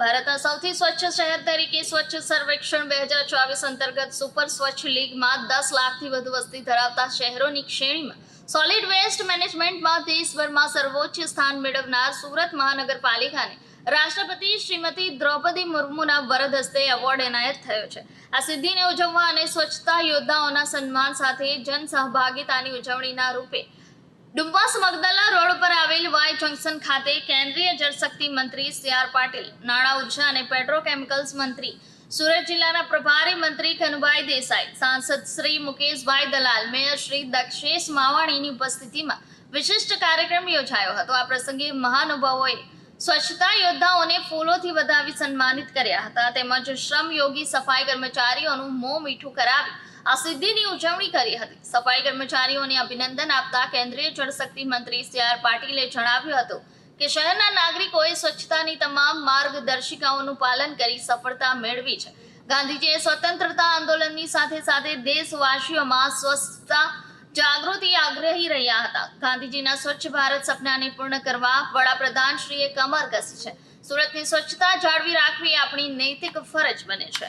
ભારતના સૌથી સ્વચ્છ શહેર તરીકે સ્વચ્છ સર્વેક્ષણ બે હજાર ચોવીસ અંતર્ગત સુપર સ્વચ્છ લીગમાં દસ લાખથી વધુ વસ્તી ધરાવતા શહેરોની શ્રેણીમાં સોલિડ વેસ્ટ મેનેજમેન્ટમાં દેશભરમાં સર્વોચ્ચ સ્થાન મેળવનાર સુરત મહાનગરપાલિકાને રાષ્ટ્રપતિ શ્રીમતી દ્રૌપદી મુર્મુના વરદ હસ્તે એવોર્ડ એનાયત થયો છે. આ સિદ્ધિને ઉજવવા અને સ્વચ્છતા યોદ્ધાઓના સન્માન સાથે જન સહભાગિતાની ઉજવણીના રૂપે ડુમ્બાસ મગદલા રોડ પર આવેલ વાય જંકશન ખાતે કેન્દ્રીય જળશક્તિ મંત્રી સી આર પાટીલ, નાણાં ઊર્જા અને પેટ્રોકેમિકલ્સ મંત્રી, સુરત જિલ્લાના પ્રભારી મંત્રી કનુભાઈ દેસાઈ, સાંસદ શ્રી મુકેશભાઈ દલાલ, મેયર શ્રી દક્ષેશ માવાણીની ઉપસ્થિતિમાં વિશિષ્ટ કાર્યક્રમ યોજાયો હતો. આ પ્રસંગે મહાનુભાવોએ સ્વચ્છતા યોદ્ધાઓને ફૂલોથી વધાવી સન્માનિત કર્યા હતા. તેમજ શ્રમયોગી સફાઈ કર્મચારીઓનું મોં મીઠું કરાવી આ સિદ્ધિની ઉજવણી કરી હતી. સફાઈ કર્મચારીઓને અભિનંદન આપતા કેન્દ્રીય જળશક્તિ મંત્રી સી આર પાટીલે જણાવ્યું હતું કે શહેરના નાગરિકોએ સ્વચ્છતાની તમામ માર્ગદર્શિકાઓનું પાલન કરી સફળતા મેળવી છે. ગાંધીજીએ સ્વતંત્રતા આંદોલનની સાથે સાથે દેશવાસીઓમાં સ્વચ્છતા જાગૃતિ આગ્રહી રહ્યા હતા. ગાંધીજીના સ્વચ્છ ભારત સપનાને પૂર્ણ કરવા વડાપ્રધાન શ્રીએ કમર કસી છે. સુરતની સ્વચ્છતા જાળવી રાખવી આપણી નૈતિક ફરજ બને છે.